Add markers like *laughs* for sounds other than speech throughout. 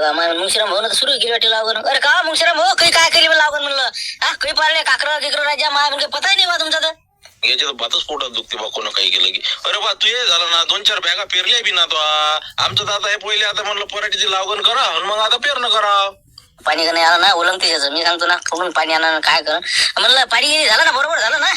का मग मुंगशिराम भाऊ सुरू केली वाटी लावून अरे का मुंगशिराम भाऊ? काही काय केली लावून म्हणलं? हा काही पाळले काकर किकर राजा मा म्हणजे पता नाही बा तुमचा तर. याच्यात भातच पोटात दुखते बा कोण काही केलं की. अरे बा तू हे झालं ना दोन चार बॅगा पेरल्या बी ना तो. आमचं तर आता हे पहिले आता म्हणलं पराठीची लागण करा आणि मग आता पेरणं करा. पाणी का नाही आलं ना उलंगते त्याचं मी सांगतो ना कुठून पाणी आणा काय कर. म्हणलं पाणी झालं ना बरोबर झालं ना?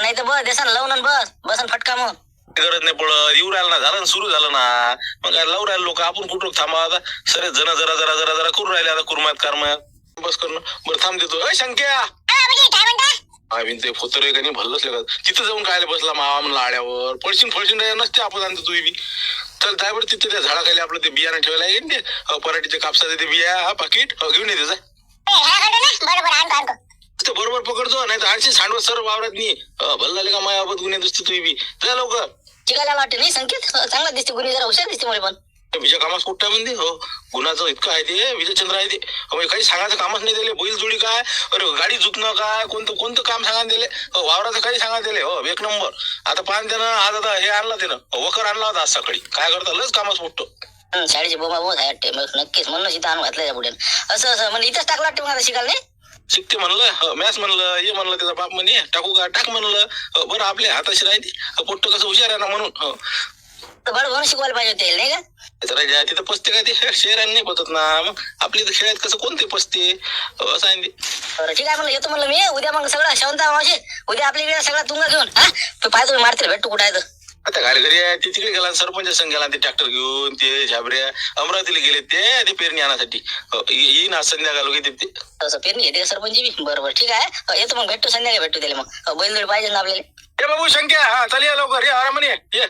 नाही तर बस देसान लावून बस. बसन फटका मग. गरज नाही पडत. येऊ राहिलं ना झालं ना सुरू झालं ना. मग काय लावून राहिले लोक. आपण कुठं थांबा आता? सरे जण जरा जरा जरा जरा करून राहिले आता कुरमात कारमात. बस करणं बरं थांब देतो. अय शंक्या! आम्ही ते फोतोरे का नाही भल्लच तिथं जाऊन काय बसला मावा म्हणला आड्यावर. फळशीन राहिला नसते आपण आणतो तू बी. चल जाय बरं तिथे त्या झाडाखाली आपलं ते बियाणं ठेवायला. येईन ते पराठीच्या कापसाचे ते बिया हा पाकिट घेऊन येते जा ते बरोबर पकडतो. नाही तर आणखी सांडवत सर वावरात नाही भल्ला झाले का मायाबाबत गुन्हे दिसते तू बी. जा लवकर. चिकायला वाटते नाही संकेत. चांगला दिसते गुन्हे जरा हुशार दिसते मला पण. विजय कामास कुठं म्हणते? हो गुन्हाचं इतकं आहे ते. विजयचंद्र आहे ते. अहो, काही सांगायचं कामच नाही दिले बैल जोडी काय? अरे गाडी जुतणं काय? कोणतं कोणतं काम सांगा दिले अहो, वावराचं काही सांगा दिले हो एक नंबर. आता पान त्यानं आज आता हे आणलं त्यानं. वकर आणला होता आज सकाळी. काय करता? लस कामच मोठं हं, शाळेची बोमा बहुत आहे वाटते मग नक्कीच म्हणून इथं आणून घातलं पुढे असं असं म्हणजे इथंच टाकलं वाटतं मला शिकायला नाही? शिकते म्हणलं मॅच म्हणलं ये म्हणलं त्याचा बाप म्हणे टाकू का? टाक म्हणलं बरं आपल्या हाताशी राहते पोट्ट कसं हुशार आहे ना म्हणून. तर बरं म्हणून शिकवायला पाहिजे होते नाही का? तिथं पसते काय ते? शहरांनी नाही पसत ना. मग आपल्या इथं खेळात कसं कोणते पसते? असं ठीक आहे म्हणलं येतो म्हणलं मी. उद्या मग सगळं शेवंता उद्या आपल्या इकडे सगळा तुंगा घेऊन हा? तुम्ही मारतील भेटतो कुठं आहे आता घरी घरी आहे ते तिकडे गेला सरपंच संघ गेला ते ट्रॅक्टर घेऊन ते झाबऱ्या अमरावतीला गेले ते ते पेरणी आणण्यासाठी ये- येईन आज संध्याकाळ येते. ते तसं पेरणी का सरपंच बी. बरं बरं ठीक आहे. येतो मग भेटतो संध्याकाळी भेटतो त्याला मग. बैलजोडी पाहिजे ना आपल्याला? ए बाबू शंक्या हा चल या लवकर ये आरामाने ये.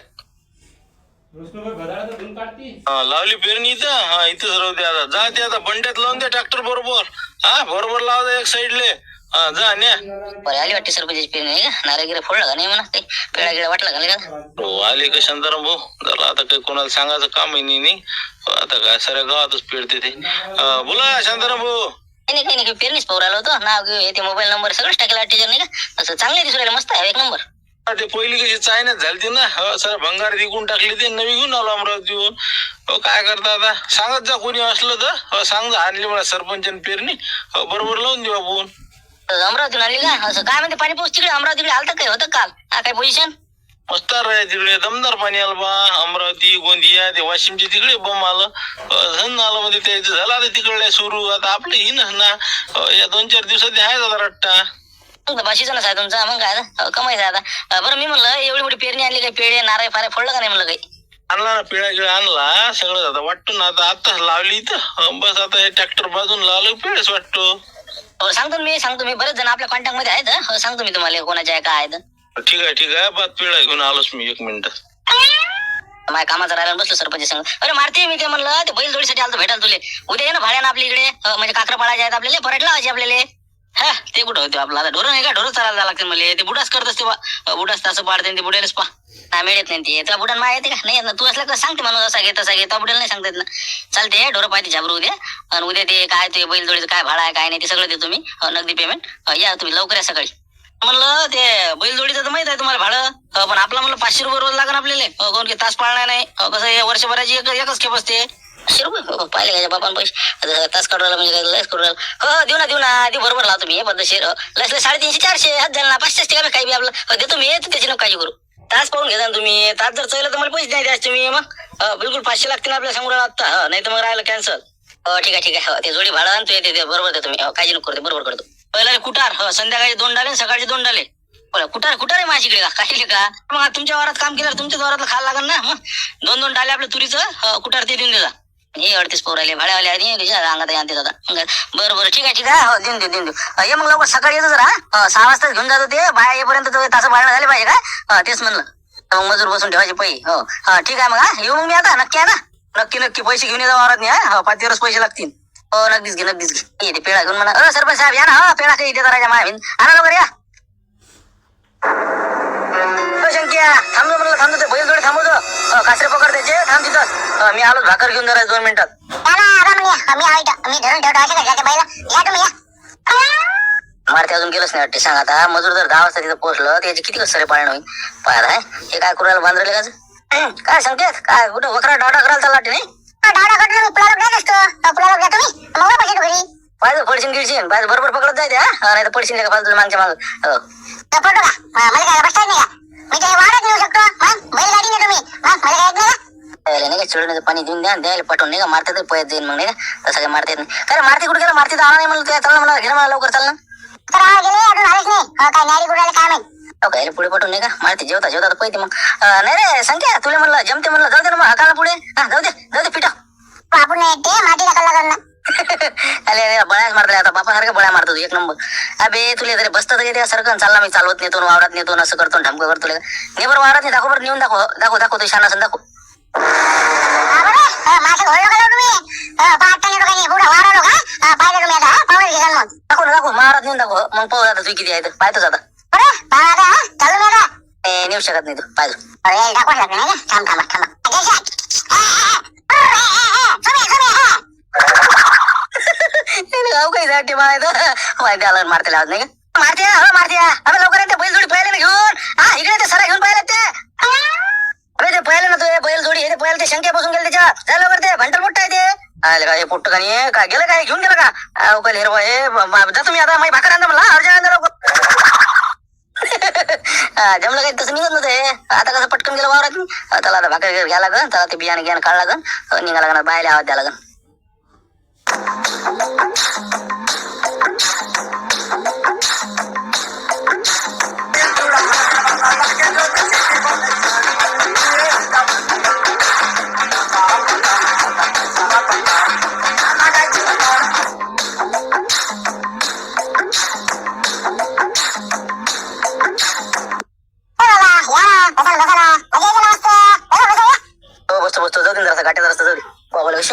हा, लावली पेरणी इथं. हा इथंच राहू दे आता. जा ते आता बंड्यात लावून दे ट्रॅक्टर बरोबर. हा बरोबर लाव दे एक साईडले आली वाटते सरपंचाची पेरणी का? नारळ फोडलं का नाही म्हणा? काही पेळा गिळा वाटला का नाही का? हो आले का शांताराम भाऊ? झालं आता काही कोणाला सांगायचं कामही नाही नाही. आता काय साऱ्या गावातच पेरते ते. बोला शांताराम भाऊ. नाही काही नाही पेरणीच पाहू राहिलो होतो. नाव घेऊ येते मोबाईल नंबर सगळंच टाकेला वाटते नाही का? तसं चांगले दिसू राहिले मस्त आहे एक नंबर. ते पहिली कशी चायनात झाली ना? हो सर भंगार विकून टाकली ते नवी घेऊन आलो अमरावतीहून हो काय करता आता? सांगत जा कोणी असलं तर. हो सांग जा आणली मला सरपंच पेरणी. बरोबर लावून देऊ आपण तर अमरावतीहून आणली का असं काय म्हणते पाणी पाऊस तिकडे अमरावतीकडे आलं काय होतं काल? हा काय पोझिशन मस्त रे तिकडे दमदार पाणी आलं बा. अमरावती गोंदिया ते वाशिमचे तिकडे बम आलं. झन आलं मध्ये ते झालं आता तिकडे सुरू. आता आपलं ही ना या दोन चार दिवसात आहे आता रट्टा. भाषेचा नसा तुमचा मग काय अं, कमाईचा आता. बरं मी म्हणलं एवढी मोठी पेरणी आणली काही पेढे नारळ फारे फोडलं का नाही म्हणलं काही? आणला ना पिळा गिळा आणला. सगळं आता वाटतो ना आता आताच लावली इथं. अ, बस आता हे ट्रॅक्टर बाजून लावलं पिळच वाटतो. हो सांगतो मी सांगतो मी. बरेच जण आपल्या कॉन्टॅक्टमध्ये आहेत हो, सांगतो मी तुम्हाला कोणाचे आहे काय आहेत. ठीक आहे ठीक आहे. बात पिळा घेऊन आलोच मी एक मिनिट. माझ्या कामाचं राहिला बसलो सरपंच संग. अरे मारते मी ते म्हणलं. ते बैल जोडीसाठी आलं भेटायला तुले. उद्या ये ना भाड्यानं आपल्या इकडे. अं, म्हणजे काकरा पाळायचे आहेत आपल्याला पराठ लावायचे आपल्याला. हा ते कुठं होते आपलं? आता ढोरं नाही का? ढोरं चालायला लागते मला. ते बुडाच करत असते बा अं, बुडाच तसं पाडते ते बुड्यालाच पा नाही मिळत नाही ते. तुला बुडान माय येते का? नाही येत ना. तू असलं का सांगते म्हणून असा घे तसा घे. तुला बुड्याला नाही सांगता येत ना. चालते ढोरं पाहिजे झाबरू उद्या. आणि उद्या ते काय ते बैल जोडीचं काय भाडा आहे काय नाही ते सगळं देतो मी. नगदी पेमेंट या तुम्ही लवकर या सकाळी. म्हणलं ते बैलजोडीचं तर माहीत आहे तुम्हाला भाडं. पण आपला म्हणलं पाचशे रुपये रोज लागेल आपल्याला. कोण की तास पाळणार नाही. कसं हे वर्षभराची एकच खेप असते. पाचशे रुपये? हो, हो, पाहिले का बापान पैसे. तास काढवायला म्हणजे लस करू हो, हो देऊ ना देऊ ना. देऊ बरोबर लावतो मी. पद्धतशीर लस साडेतीनशे चारशे. हात झाला ना पाचशेच ठिकाणी काही बी आपलं देतो मी. तर त्याची नको काळजी करू. तास पाहून घेता ना तुम्ही. तास जर चढलं तर मला पैसे नाही द्यायचे तुम्ही मग अं, बिलकुल पाचशे लागतील आपल्यासमोर आता. नाही तर मग राहिलं कॅन्सल हो, ठीक आहे ठीक आहे. हो, ते जोडी भाडं आणतो येते ते बरोबर देतो तुम्ही हो, काळजी नको करते बरोबर करतो. पहिला कुटार हो संध्याकाळचे दोन डाले आणि सकाळचे दोन डाले. बोला कुटार कुटार आहे माझ्याकडे? का काही का? मग तुमच्या वारात काम केलं तुमच्याच वारात खायला लागेल ना? मग दोन दोन डाले आपल्या तुरीचं. हो, कुटार ते देऊन देजा. हे अडतीस पोर आले भाड्यावाले आणि अंगात आणते दादा. बरं बरं ठीक आहे ठीक आहे. हो देऊन देऊ देऊन देऊ ये मग लवकर सकाळी येतो जरा सहा वाजता घेऊन जातो ते बाया येईपर्यंत तास भाडं झाले पाहिजे का? तेच म्हणलं. मग मजूर बसून ठेवायचे पै हो. हा ठीक आहे मग हा. येऊ मग मी आता नक्की आहे ना? नक्की नक्की पैसे घेऊन येतो वावरात नाही हा. हो, पाच दिवस पैसे लागतील. हो नक्कीच घे नक्कीच घे. ये ते पेढा घेऊन म्हणा. सरपंच साहेब या ना हा पेढा काही देता राजा महावीन आणा लवकर या. अ, शंक्या. थांबतो म्हणलं थांबतो ते बैल जोडी थांबवतो. कासरे पकड त्याचे. थांब तिथं मी आलो भाकर घेऊन जरा दोन मिनिटात. मारते अजून गेलंच नाही वाटते. सांग आता मजूर जर दहा वाजता तिथं पोहोचलं त्याचे किती कसं पाळणं होईल पाहिलं आहे हे काय कुराला बांधले का *clears throat* काय संकेत काय कुठं वखरा डावडा करायला चालला वाटते नाही? पडशील बाय बरोबर पकडत जायते हा? नाही तर पडशील का फालतू मागच्या माग. मी काही वाढत नेऊ शकतो. मग बैलगाडी मग मला काय नाही का? का चिडण्याचं पाणी देऊन द्या द्यायला पाठवून नाही का मारते तर पळत जाईन मग नाही का? तसं काय मारता येत नाही. मारती कुठे गेला? मारती तर आणा नाही म्हणलं तुला चाललं म्हणा घे ना मला लवकर चाल ना. तर हा, गेले अजून आलेच नाही. हो काय न्यारी काय हो काय रे, पुढे पाठवून नाही का? मारती जेवता जेवता तर पळते मग. अं, नाही रे संख्या तुला म्हणलं जमते म्हणलं जाऊ दे ना मग हाकाला पुढे. हा जाऊ दे जाऊ दे पिटा आपण नाही ते मातीला कल्ला करणं अरे अरे बळ्याच मारले आता बापा सारखं बळ्या मारतो तू एक नंबर. अबे तुला तरी बसतात का त्या सारखं चालला मी चालवत नेतो वावरात नेतो असं करतो ढमकं करतो तुला ने बरं वावरात नाही दाखव बरं नेऊन दाखव दाखव दाखव तू शान असं दाखव महाराज नेऊन दाखव. मग पाहू आता तू किती आहे. पाहतोच आता. नेऊ शकत नाही तू पाहिजे थांब थांबा थांबा जयशात. हा, हा, हा. अरे, हा, हा, हा. सोम्या, सोम्या, हा. गाव काही माहिती मारते लावत नाही. मारते हो मारते अबे लवकर ते बैल जोडी पहिले घेऊन. हा इकडे ते सरा घेऊन पाहिले ते अरे ते पहिले ना तू बैल जोडी हे ते ते शंके बसून गेले त्याच्या. जा लवकर ते भंटर मोठा आहे ते. आले का हे पोट्ट का नाही काय गेलं काय? घेऊन गेलं का अहो, काय हिरवा हे ब- ब- जा तुम्ही आता माझी भाकर आणता मला अर्जा लवकर. *laughs* जमलं काही तसं निघत नव्हतं आता कसं पटकन गेलं वावरात त्याला आता भाकर घ्यायला लागन त्याला ते बियाणं घ्यायला काढ लागन. अहो, निघा लागन बायला आवाज द्या लागन. ए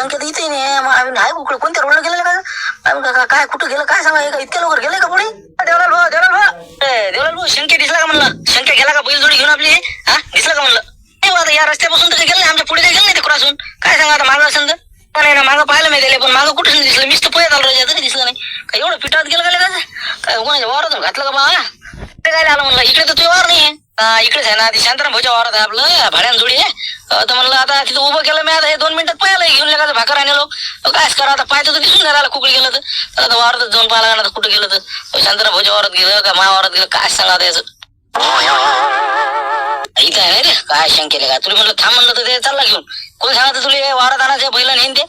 बाबाला इथे नाही आहे आम्ही कुठे कोणत्या रोडला गेलेलं का? काय कुठं गेलं काय सांगा? का इतक्या लवकर गेले का पुढे? देवलाल भाऊ देवलाल भाऊ. देवलाल भाऊ शंके दिसला का म्हणलं? शंके गेला का? बैल जोडी घेऊन आपली? हा दिसला का म्हणलं? आता या रस्त्यापासून तर गेलं नाही आमच्या पुढे काही गेलं नाही ते क्रॉसून काय सांगा आता मागं असेल तर नाही ना मागं पाहिलं मी त्याला पण मागं कुठं दिसलं? मीच तर पुढे आलो तरी दिसलं नाही. काय एवढं पिठात गेलं का काय काय कोणाच्या वावरातून घातलं का बा ते काय आलं म्हणलं इकडे तर तुझ्या वावर नाही. इकडेच आहे ना ती शांताराम भाऊच्या वावरात आहे आपलं भाड्यान जोडी आहे. तर म्हणलं आता तिथं उभं केलं मी आता हे दोन मिनिटात पाहिलं घेऊन लागायचं भाकर आणलो. काय करा आता पाहिजे तर दिसून नाही राहिलं कुकडे गेलं तर. आता वावरात जाऊन पाहायला लागणार कुठं गेलं तर. शांतराम भाऊच्या वावरात गेलं का माया वावरात गेलं काय सांगा त्याचं इथं आहे रे काय शंकेले का? तुला म्हणलं थांब म्हणलं तर ते चालला घेऊन. कोण सांगा तुला वारात वावरात आणायचं बैला नेईन ते.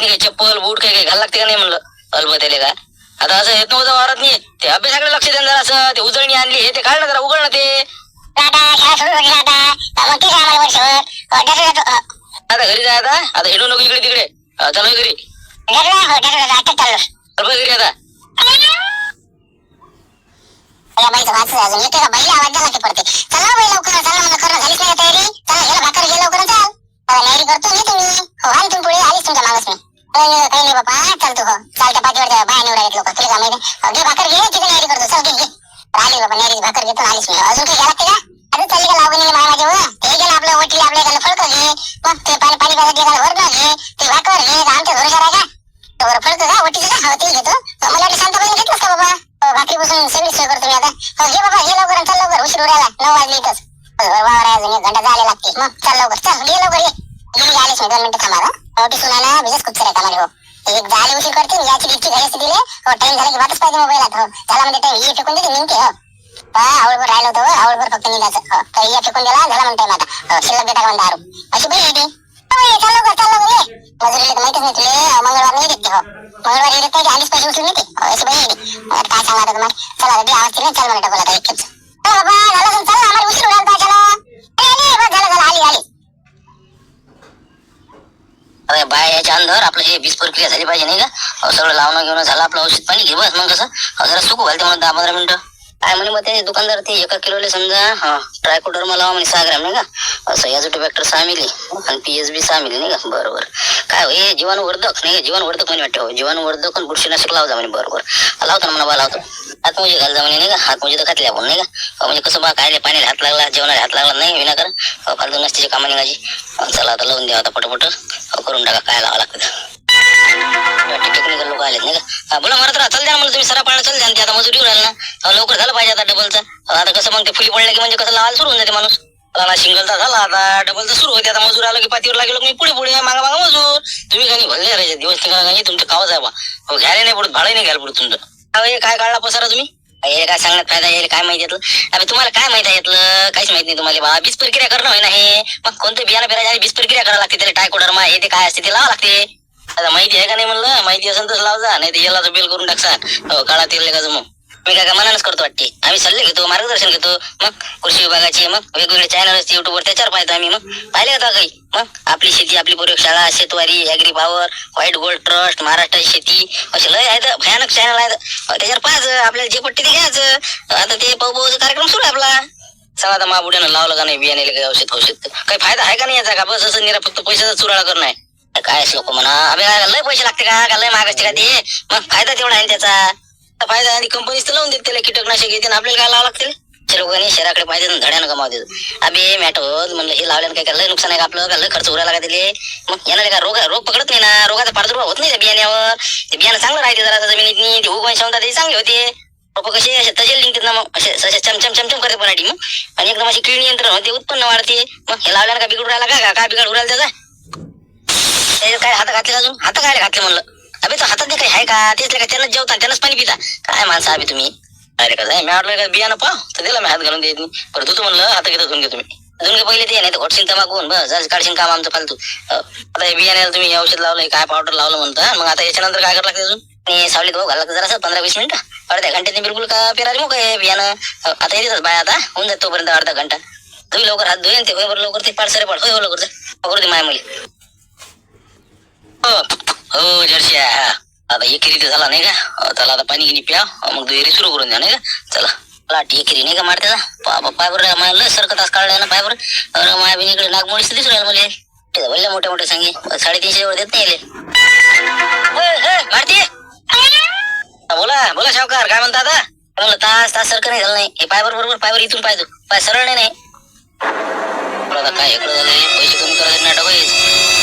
ने चप्पल बूट काही काही घाल लागते का नाही म्हणलं? अल्ब त्याले का? आता असं येत नव्हतं वावरात नाही ते अभ्यासाकडे लक्ष द्या जरा असं ते उजळणी आणली हे ते काढलं जरा उघड ते. आता घरी जाय आता. आता हिडू नको इकडे तिकडे. चला घरी. ना, घरी आता. बाईचं वाचलं अजून. येते का बाई आवाज द्यायला पडते. चला बाई लवकर चला मला करणं झालीच नाही तयारी. चला गेला भाकर घे लवकर चाल. अं, नायरी करतो तुम्ही. हो आली तुम्ही पुढे आलीच तुमच्या मागच मी. काही नाही चालतो हो. चालत्या पाठीवर बाया निवडा येत लोक तुला का माहिती हो, घे भाकर घे तिथे नायरी करतो. चल घे घे. आली बाबा नायरी भाकर घेतो आलीच मी. अजून काही का? अरे चालली का लागून माय वर ते गेलं आपलं वटीला आपल्या एखादं फळकं घे. मग ते पाणी पाणी पाजायचं एखादं घे. ते भाकर घे आमच्या भरोसा आहे का तर फळकं का वटीचं का हो, ते घेतो. भाकरी बसून सगळी सोय करतो मी आता. हो, हे बाबा हे लवकर चल लवकर. उशीर उडायला नऊ वाजले इथंच. हो, हो, वावर आहे अजून एक घंटा जायला लागते. मग चल लवकर. चल घे लवकर ये घे मी आलेच मी दोन मिनिटं थांबा मोठी सुनाना बिझनेस खूप सारे कामाले हो. एक जाले उशीर करते याची इच्छी घरी असते दिले हो टाइम झाला की वाटच पाहिजे मोबाईलात हो झाला म्हणजे टाइम ये फेकून देते निघते हो. आवडभर राहिलं होतं आवडभर फक्त निघायचं. हो तर या फेकून दिला झाला म्हणते आता. शिल्लक देता म्हणता दारू अशी बाई आहे ती. चल लवकर चल लवकर ये. मजुरीला तर नाही तुले. मंगळवार नाही देते हो. मंगळवारी येत नाही आधीच पैसे उचलून येते. अशी बाई आहे सांगा तुम्हाला चला आवाज चल मला डबल आता बाबा झालं आम्हाला उशीर चला. बस झालं झालं आली आली. अरे बाय याच्या अंदर आपलं हे वीज प्रक्रिया झाली पाहिजे नाही का? सगळं लावणं घेऊन झालं आपलं औषध पाणी घे बस मग कसं? अहो, जरा सुकू घालते म्हणून दहा पंधरा मिनिटं. काय म्हणे मग ते दुकानदार ते एका किलोले समजा ट्रायकोडर मला म्हणे सहा ग्रॅम नाही का? असं याचं फॅक्टर सहा मिली आणि पी एस बी सहा मिली नाही का? बरोबर. काय हो, हे जीवाणुवर्धक नाही का? जीवाणुवर्धक म्हणे वाटतं हो. जीवाणुवर्धक आणि बुरशीनाशक लावजा म्हणे बरोबर. लावतो ना म्हणा बा लावतो. हात म्हणजे घालजा म्हणे नाही का? हात म्हणजे तर घातले आपण नाही का? म्हणजे कसं बा काय पाण्याला हात लागला जेवणाला हात लागला नाही विनाकारण फालतू नसतीची कामं निघायची चला आता लावून द्या आता पटपट. करून टाका काय लावा लागतं. टेक्निकल लोक आलेत नाही का बोला मारत राहा चल द्या ना तुम्ही सरा पाळणं चल द्या ते. आता मजुरी राहिलं ना. लवकर झालं पाहिजे आता डबलचं आता कसं मग ते फुली पडलं की म्हणजे कसं लावायला सुरू होऊन जाते माणूस. राणा शिंगलचा झाला आता डबलचा सुरू होते. आता मजूर आलो की पातीवर लागेल मी पुढे पुढे मागा मागा मजूर. तुम्ही काही भरले रे दिवस तिकडे तुमचं कावच आहे बा. घ्यायला नाही पडत भाडं नाही घ्यायला पडत तुमचं. हे काय काढला पसारा तुम्ही? हे काय सांगण्यात फायदा येईल काय माहिती येतलं? अबे तुम्हाला काय माहिती येतलं? काहीच माहीत नाही तुम्हाला. बा बीज प्रक्रिया करणं होईना हे. मग कोणतं बियाणं पेरायच्या आधी बीज प्रक्रिया करावं लागते त्याला टायकोडर्मा हे ते काय असते ते लावा लागते. आता माहिती आहे का नाही म्हणलं? माहिती असेल तर लाव जा नाही तर याला बिल करून टाकसा. हो काळा तेल का मग. मी काय मनानच करतो वाटते. आम्ही सल्ले घेतो मार्गदर्शन घेतो. मग कृषी विभागाचे मग वेगवेगळे चॅनल असते युट्यूबवर त्याच्यावर पाहतो आम्ही मग. पाहिले का काही? मग आपली शेती आपली प्रयोगशाळा शेतवारी agri power white gold trust महाराष्ट्राची शेती असे लय आहेत भयानक चॅनल आहेत. त्याच्यावर पाहायचं आपल्याला जे पट्टी ते घ्यायचं. आता ते पाहू पाऊचा कार्यक्रम सुरू आहे आपला. चला आता महाबुड्यानं लावलं का नाही बियाणे औषध औषध काही फायदा आहे का नाही याचा? का बस असं निरा फक्त पैशाचा चुराळा करणं आहे? काय लोक म्हणा? अबे लय पैसे लागते का? का लय महाग असते का ते? मग फायदा तेवढा आहे त्याचा. फायदा आणि कंपनीच तर लावून देते त्याला कीटकनाशक येते आपल्याला काय लावावं लागतील? ते लोकांनी शहराकडे पाहिजे धड्यानं कमावते अबे मॅटो म्हणलं हे लावल्यानं काय लय नुकसान आहे का आपलं? का लय खर्च उरायला का दिले मग यानं काय रोग रोग पकडत नाही ना? रोगाचा प्रादुर्भाव होत नाही त्या बियाण्यावर. ते बियाणं चांगलं राहते जरा जमिनीत ते उगवण क्षमता ते चांगली होते. रोप कसे असे तजेल निघतात ना मग असे असे चमचम चमचम करते पराठी मग. आणि एकदम अशी कीड नियंत्रण होते उत्पन्न वाढते. मग हे लावल्यानं का बिघडून राहिला का? काय बिघड उरायला त्याचा? काय हात घातले अजून? हात काय घातले म्हणलं? अबे तो हातात काही? आहे का? तेच काय त्यांनाच जेवता त्यांनाच पाणी पिता. काय माणसं अभि तुम्ही? अरे कसं मी वाटलं का बियाणं पाव तर दिला मी हात घालून देत नाही. बरं तू म्हणलं हात घेतो धुवून घे तुम्ही अजून काही पहिले ते नाही तर घोटशील तर मागून बस काढशील काम आमचं फालतू. आता हे बियाण्याला तुम्ही औषध लावलंय काय पावडर लावलं म्हणता? मग आता याच्यानंतर काय करावं लागते अजून? आणि सावलीत भाऊ घालत जरा पंधरा वीस मिनिटं. अर्ध्या घंट्याने बिलकुल का पेरारी मग हे बियाणं? आता येतच बाय आता होऊन जात तोपर्यंत अर्धा घंटा. तुम्ही लवकर हात धुईन ते होय बरं लवकर ते पाडसरे पाड. होय हो, लवकर जा. करू दे माय मुली हो. हो. जर्सी आहे हा. आता एकेरी तर झाला नाही का? चला आता पाणी गिनी प्या. मग दुहेरी सुरू करून द्या नाही का? चला. लाट एकेरी नाही का मारते का पा- पाय बरं मला लय सरकत तास काढलाय ना पाय बरं अरे माया बिनीकडे नागमोळीच दिसून राहिलं मला. ते वल्ल्या मोठे मोठे सांगे. साडेतीनशे वर देत नाही याले. मारती. बोला बोला शावकार काय म्हणता आता? म्हणलं तास तास सारखं नाही झालं नाही. हे पायवर बरोबर पायवर इथून पाहिजे पाय सरळ नाही. नाही काय इकडं झालंय पैसे कमी करायचे नाटक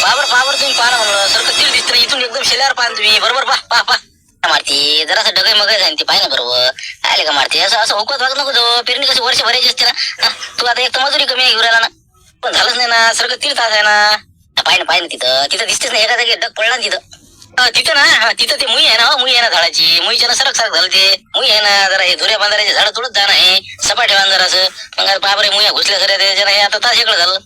बाबर पावर पावर तुम्ही पाहा ना म्हणलं सरकं तीर दिसत इथून एकदम शेल्यावर पाहा ना तुम्ही. बरोबर पा पा पा मारती? जरासं डगय मग आहे ते पाय ना बरोबर. आले का मारती? असं असं हुकत वागत नको जाऊ. पेरणी कशी वर्ष भरायची असते ना? तू आता एक तर मजुरी कमी आहे घेऊन ना. पण झालंच नाही ना सरकं तीर तास आहे ना. पाहिजे ना ना तिथं. तिथं दिसतेच नाही एका जागी डग पडला ना तिथं. हा, तिथं ना हा, तिथं ते मुई आहे ना हो, मुई आहे ना झाडाची. मुईच्या ना सरक सरक झालं ते मुई आहे ना जरा हे धुऱ्या बांधाऱ्याचे झाड तुडत जाणं आहे सपाटे बांधार मग बाबरे मुया घुसल्या सऱ्या त्याच्या हे आता तास इकडं झालं.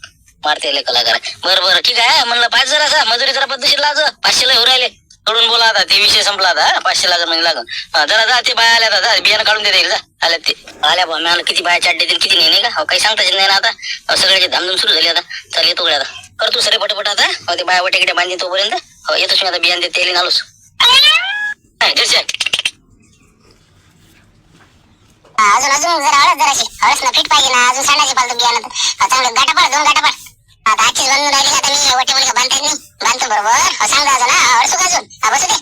मारते कलाकार. बरं बरं ठीक आहे म्हणलं पाच जरा असा मजुरी जरा पद्धतशीर लाज. पाचशे लय राहिले. कडून बोला आता ते विषय संपला आता पाचशे लागत म्हणजे लागत जरा जा ते बाय आल्या आता बियाणं काढून देता येईल जा आल्या ते आल्या बा मॅन किती बाया चाट देतील किती नाही नाही का? काही सांगता येत नाही ना आता. सगळ्याची धामधूम सुरू झाली आता. चल येतो गड्या आता. करतो सरे पटपट आता. ते बाया वटेकडे बांधीन तोपर्यंत. हो येतोच मी आता बियाण देते येईल आलोच. हा, जर्सी अजून अजून जरा हळद जराशी. हळद ना पीठ पाहिजे ना अजून सांडायचे पालतो बियाणं हा, चांगलं गाठा पड दोन गाठा पड. आता आजचीच बनवून राहिली आता मी वटी मुलगा बांधते येत नाही. बांधतो बरोबर. हा, सांग अजून हा हळद का अजून. हा बसू दे.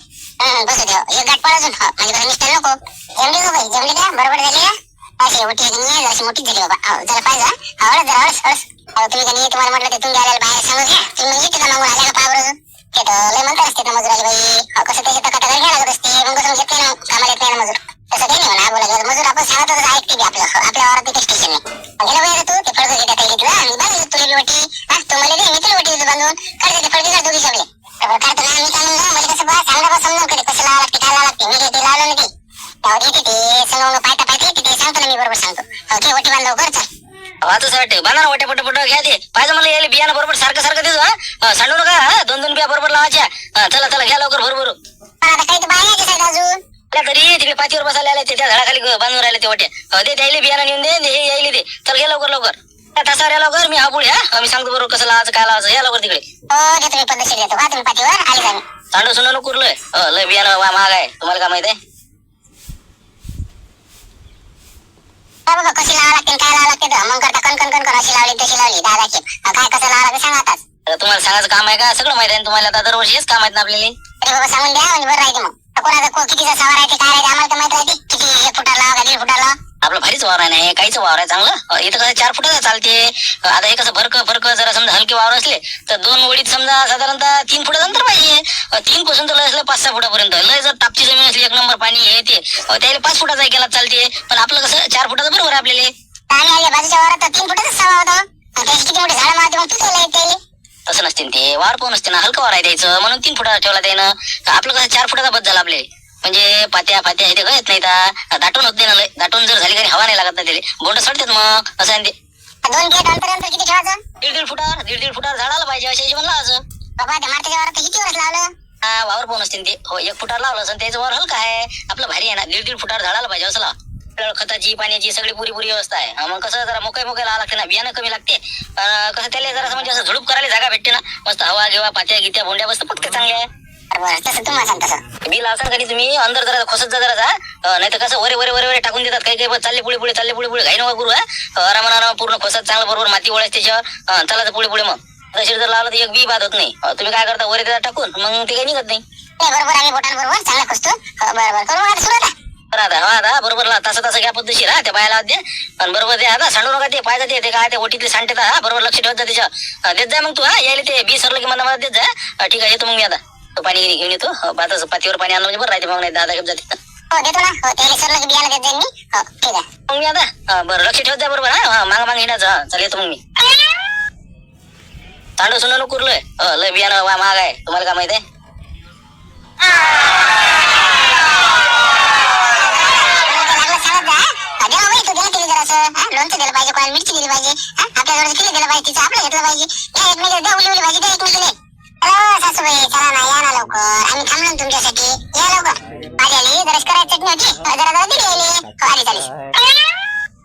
बसू दे. एक गाठ पड अजून. म्हणजे कसं मिस्टर नको. जेवली का बाई जमली का बरोबर झाली का अशी वटी झाली नाही जराशी मोठी झाली बाबा. जरा पाहिजे हा. हा, हळद जरा हळद हळद. तुम्ही का नाही तुम्हाला म्हटलं ते तुम्ही आलेलं बाहेर सांगू घ्या. तुम्ही येते का मग आल्या का पायावर अजून ते तर लय म्हणतात असते ना आले बाई. हो, कसं त्याची तक्रार घ्यायला लागत असते मग कसं घेत नाही ना? कामाला येत नाही ना मजूर. तसं काही नाही म्हणा बोला गेलं. मजूर आपण सांगत होतं ऐकते बी आपलं. आपल्या वावरात काही स्टेशन नाही गेलं बाई तू ते फळगं घेता काही घेतलं आणि बांधली तुला बी वाटी. हा तू मला दे मी तुला वाटी बांधून. काढते ते फळगे दोघी सगळे. काढतो ना मी काढून जा मला कसं बा सांगा बा समजून कधी कसं लावा लागते काय लावा लागते मी ते लावलं नाही ते त्यावर येते ते समजून पायता पायता येते ते सांगतो ना मी बरोबर सांगतो हो, घे वाटी बांधव कर चल वाचच वाटते. बांधा ना वाटे पट पट घ्या ते. पाहिजे मला यायला बियाणं बरोबर सारखं सारखं देतो हा? सांडू नका हा? दोन दोन बिया बरोबर लावायच्या. चला चला घ्या लवकर भर भरू पण आता काही तर तिकडे पाचीवर बसायला आले ते त्या झाडाखाली बांधून राहिले ते वाटे. हो, ते त्याला बियाणं नेऊन दे हे यायले ते चल घे लवकर लवकर. तासावर या लवकर मी हा? पुढे हा मी सांगतो बरोबर कसं लावायचं काय लावायचं या लवकर तिकडे. हो सांडू नको कुरलोय. लय बियाणं महाग आहे. तुम्हाला काय माहीत आहे? काय बघा कशी लावा लागते काय लावा लागते मग करता कण कण कण कण अशी लावली तशी लावली दादाची. काय कसं लावा लागते सांगा आताच. तुम्हाला सांगायचं काम आहे का? सगळं माहीत आहे ना तुम्हाला? आता दरवर्षी हेच काम आहेत ना आपल्याला? बाबा सांगून द्या म्हणजे बरं राहते मग. कोणाचा को- कितीचा सवार आहे ते काय राहते आम्हाला तर माहीत राहते. किती एक फुटाला का दीड फुटाला? आपलं भारीच वावर आहे नाही काहीच वावर आहे चांगलं? इथं कसं चार फुटाचं चालते. आता हे कसं फरक फरक जरा समजा हलके वावर असले तर दोन वडीत समजा साधारणतः तीन फुटाचं अंतर पाहिजे तीन पासून तर लय असलं पाच सहा फुटापर्यंत. लय जर तापची जमीन असली एक नंबर पाणी हे ते. त्याला पाच फुटाचा केला चालते. पण आपलं कसं चार फुटाचं बरोबर आहे आपल्याला. आले बाजूच्या वावरात तीन फुटाचा सवा होता. मग त्याची किती मोठी झाडं मारते मग तू त्याला येते तसं नसते ते. वार पण नसते ना? हलकं वार आहे द्यायचं म्हणून तीन फुटा ठेवला त्यानं. आपलं कसं चार फुटाचा बस झाला आपले म्हणजे पात्या पात्या हे ते गळत नाही ता दाटून होत नाही. दाटून जर झाली काही हवा नाही लागत ना त्याला बोंड सडतात मग असं ते. दोन गेट अंतर अंतर किती ठेवायचं दीड दीड फुटावर दीड दीड फुटावर झाडाला पाहिजे अशा हिशोबाने लावायचं. बाबा त्या मारत्याच्या वारात किती वर्ष लावलं? हा वावर पाहून असते ते. हो एक फुटावर लावलं असं त्याचं वावर हलका आहे. आपलं भारी आहे ना दीड दीड फुटावर झाडाला पाहिजे असं लाव. खताची पाण्याची सगळी पुरी पुरी व्यवस्था आहे. मग कसं जरा मोकळे मोकळे लावा लागते ना बियाणं कमी लागते. कसं त्याला जरा असं म्हणजे असं झुडूप करायला जागा भेटते ना मस्त हवा घेवा पात्या गित्या बोंड्या बसत पटकन चांगल्या. आहे तसं तुम्हाला सांग तसं बिल असाल का नाही तुम्ही अंदर जरा खोसत जा जरा जा. नाही तर कसं वरे वरे वरे वरे टाकून देतात. काही काही चालले पुढे पुढे चालले पुढे पुढे. घाई नका करू हा. आराम आराम पूर्ण खोसत चांगलं बरोबर माती ओळख त्याच्यावर. चला पुढे पुढे मग. तशी जर लावलं तर एक बी बाद होत नाही. तुम्ही काय करता वरे त्याला टाकून मग ते काही निघत नाही. बरोबर आम्ही बोटांबरोबर चांगला खुसतो. करू सुरू आता हा आता बरोबर तसं तसं घ्या पद्धतशीर हा त्या बायला दे पण बरोबर ते आता सांडू नका ते पाहिजे ते ते काय ते ओटीतले सांडते हा बरोबर लक्ष ठेवत जा त्याच्या देत जा मग तू हा यायला ते बी सरलं की मला मला देत जा ठीक आहे येतो मग मी आता. तो पाणी घेऊन येतो अं, पातच पातीवर पाणी आणलं म्हणजे बरं राहते मग नाही दादा घेत जाते हो देतो ना हो त्याला सरलं की बियाला देत जाईन मी हो ठीक आहे मग मी आता बरं लक्ष ठेवत जा बरोबर हा माग माग येण्याचं हा चल येतो मग मी तांडव सुनानं कुरलोय लय बियाणं वा महाग आहे तुम्हाला काय माहीत आहे हा, हा लोणचं दिलं पाहिजे कोणाला मिरची दिली पाहिजे हा आपल्या जवळ किती दिलं पाहिजे तिचं आपलं घेतलं पाहिजे या एकमेकाला द्या उली उली भाजी द्या एकमेकाला हॅलो सासूबाई चला ना या ना लवकर. आम्ही थांबलो ना तुमच्यासाठी. या लवकर. भाजी आली करायची चटणी होती. जरा जरा दिली आली हो, आली चालीस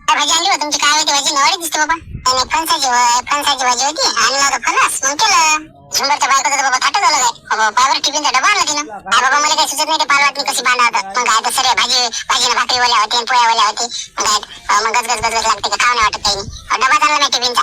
काय भाजी आणली हो तुमची काय होती भाजी? नवाडी दिसते बाबा. फणसाची फणसाची भाजी होती. आणला होता फणस. मग केलं. झुंबरच्या तर बाबा झालं काय हो, बाबा टिफिनचा डबा आणला तिनं. काय बाबा मला काही सुचत नाही ते पाल कशी बांधावं मग काय तर भाजी भाजी भाकरी ओल्या होती आणि पोळ्या ओल्या होती. मग काय गज गज गजगज लागते का? खाऊ नाही वाटत काही नाही डबा आणला नाही टिफिनचा.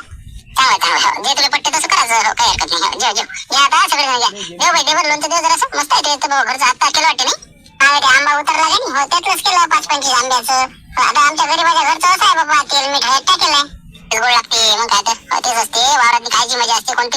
हो, हो, हो. जे तुला पटते तसं करायचं काही हरकत नाही. जेव जेव या आता सगळे जण देव देवर लोणचं देव मस्त आहे ते. घरचं केलं वाटते नाही? हा ते आंबा उतरला का नाही? हो त्यातलंच केलं. पाच पंचवीस आंब्याचं. आता आमच्या गरीबाच्या घरचं असं आहे बाबा. तेल मीठ टाकेलंय गोड लागते मग काय तर. हो, तेच असते. वावरातली खायची मजा असते. कोणती